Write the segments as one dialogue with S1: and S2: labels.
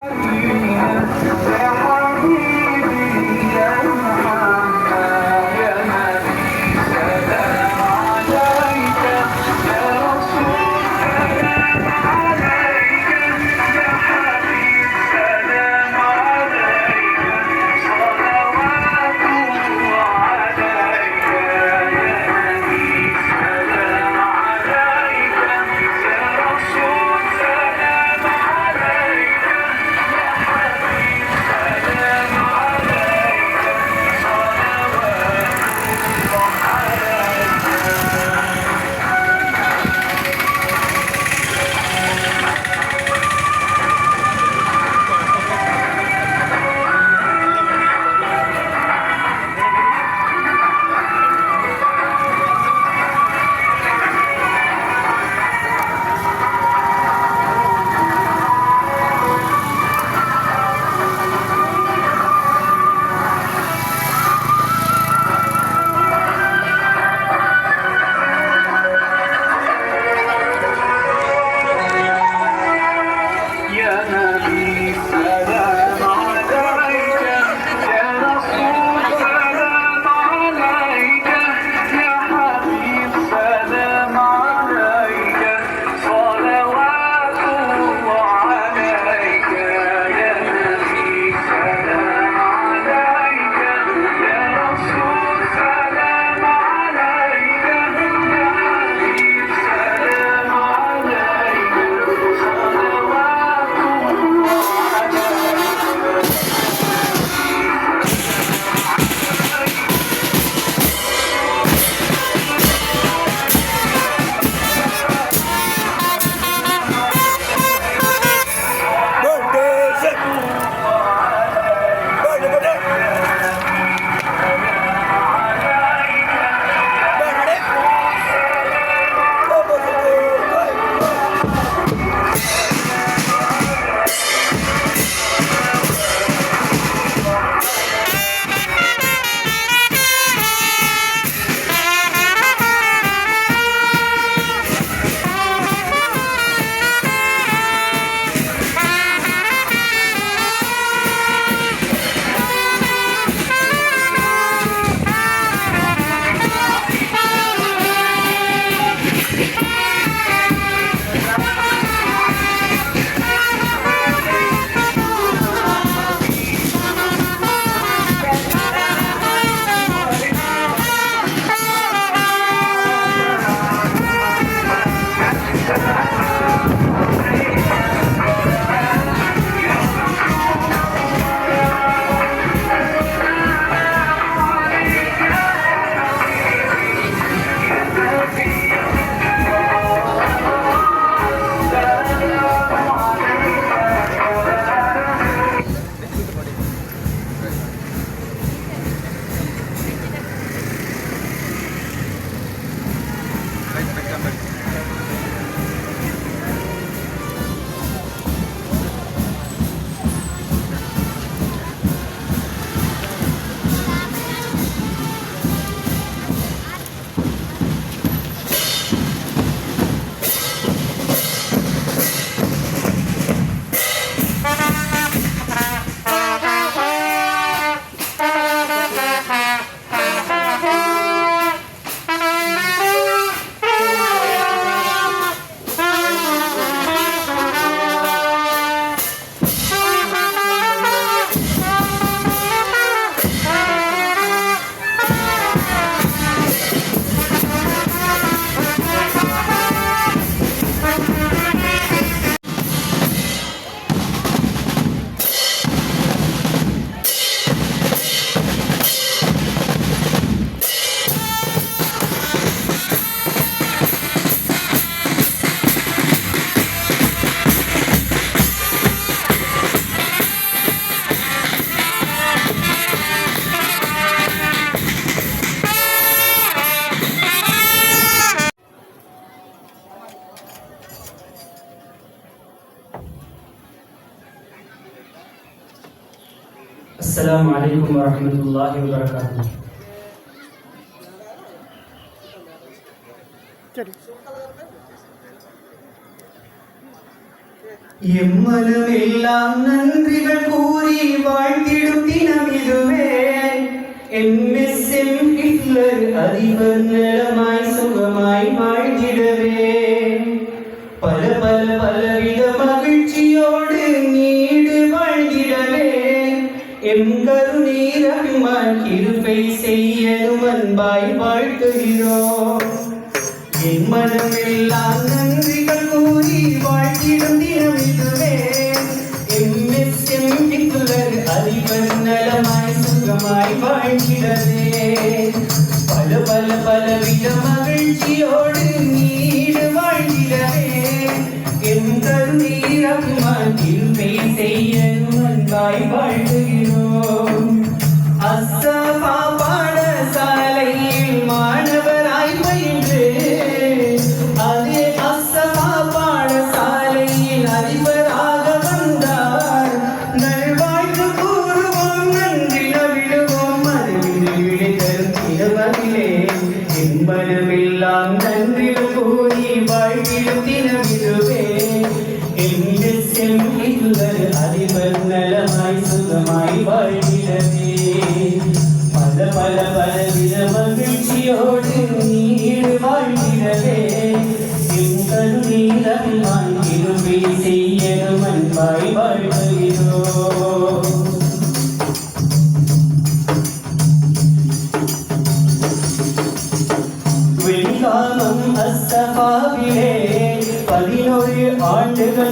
S1: Yeah. അലൈക്കും വറഹമത്തല്ലാഹി വബറകാതുഹു. എമ്മനമെല്ലാം നന്ദികൾ കൂറി വാഴ്ത്തിടും ദിനം എം എസ് എം ഹിറ്റ്ലർ അതിപർ സുഖമായി വാഴ്ത്തിടവേ. പല പല പലവിധ சொல்லுகிறோம். என் மனமெல்லாம் நன்றிகள் கூறி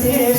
S1: see.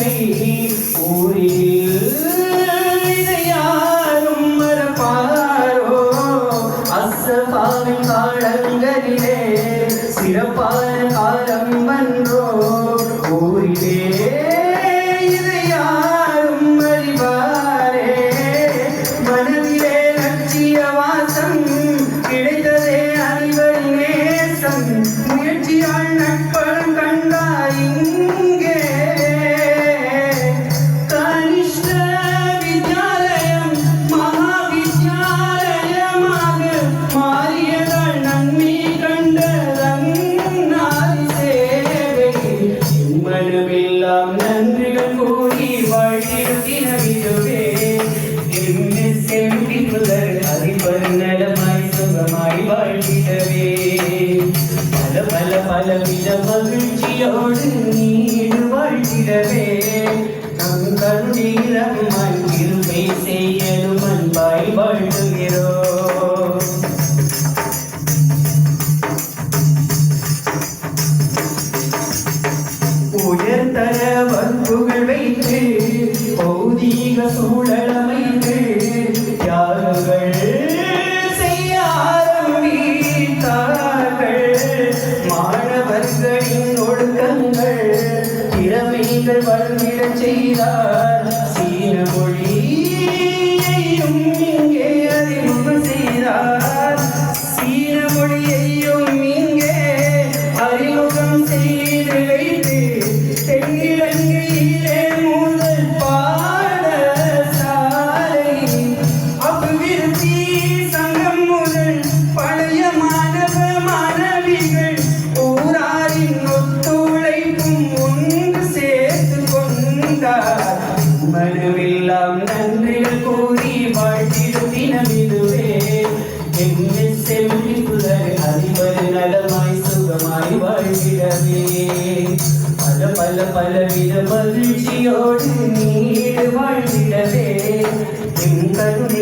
S1: பலவித மகிழ்ச்சியோடு நீடு வாழ்கிறவே நம் கருணீரம் அன்பிருமை செய்யலும் அன்பாய் வாழ்கிறோம் உயர்தர வன்புகள் வைத்து பௌதீக சூழல்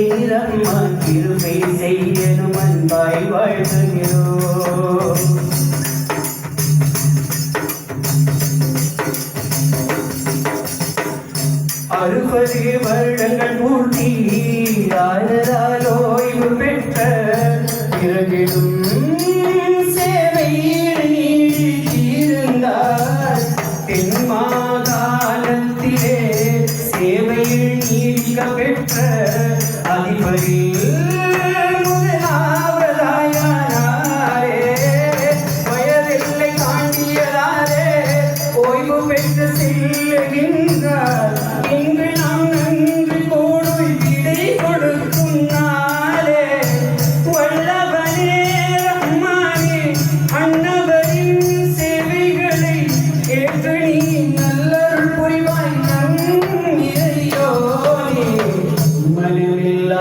S1: Tira, ma, tira, face. நீ கவெற்ற அதிபரே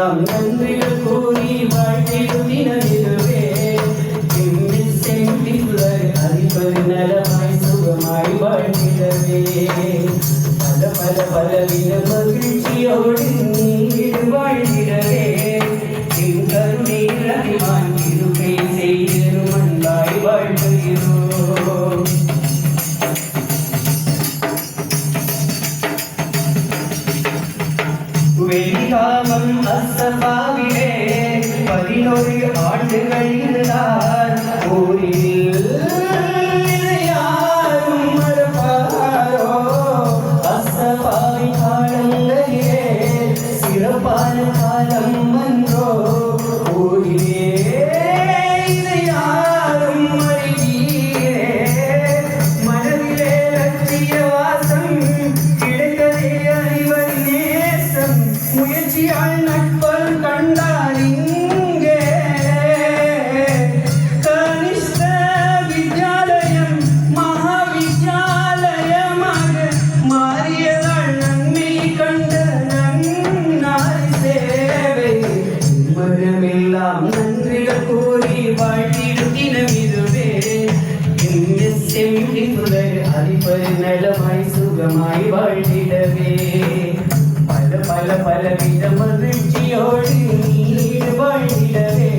S1: 사랑 வெளிகாமம் அசபாவிலே பதினோரு ஆண்டுகள் இருந்தார். ஊரில் முயற்சியால் நட்பு பலவித மகிழ்ச்சியோடு ஈடுபாடிடவே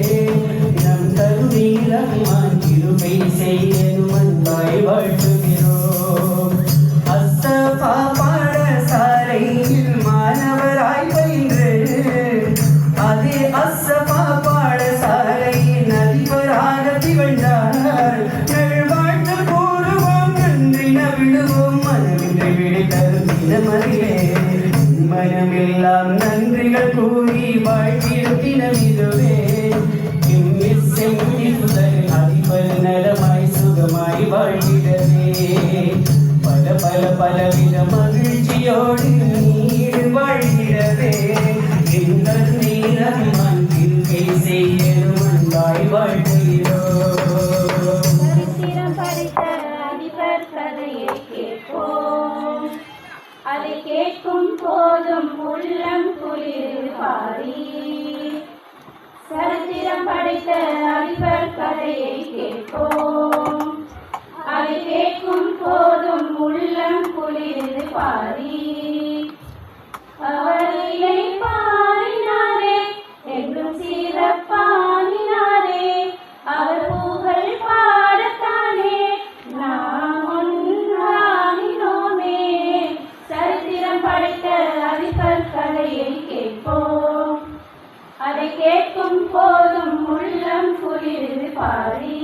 S1: நம் கருவியில் அம்மா கிருமை செய்ய நன்றிகள் கூறி வாழ்த்திடத்தினம் இதுவே செங்கி முதல் அதிபர் நலமாய் சுகமாய் வாழ்கிறதே பல பல பலவித மகிழ்ச்சியோடு
S2: பாரி அவரிலை பாடினாரே என்றும் சிறப்பாடினாரே. அவர் புகழ் பாடத்தானே நாம் ஒன்றானோமே சரித்திரம் படைத்த அதிபர் கதையை கேட்போம். அதை கேட்கும் போதும் உள்ளம் குளிர்ந்து பாரி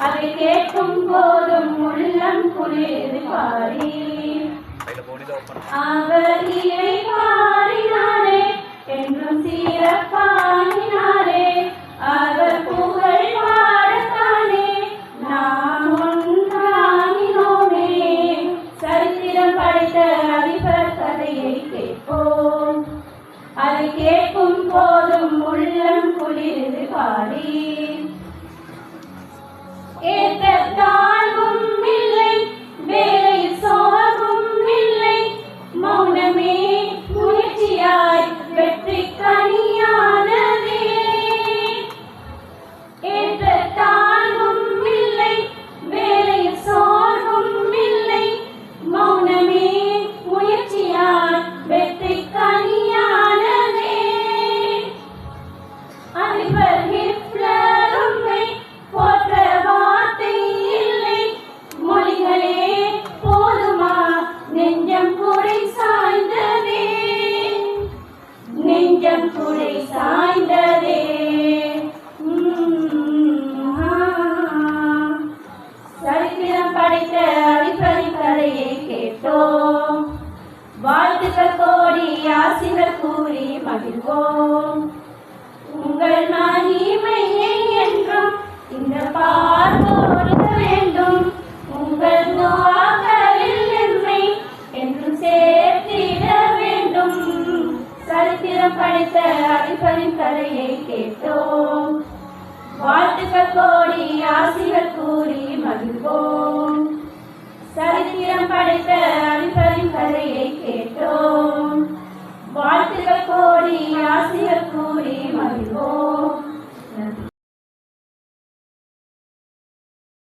S2: அதை கேட்கும் போதும் உள்ளம் குளிர் பாரி. அவர் இறை பாரினானே என்றும் சீர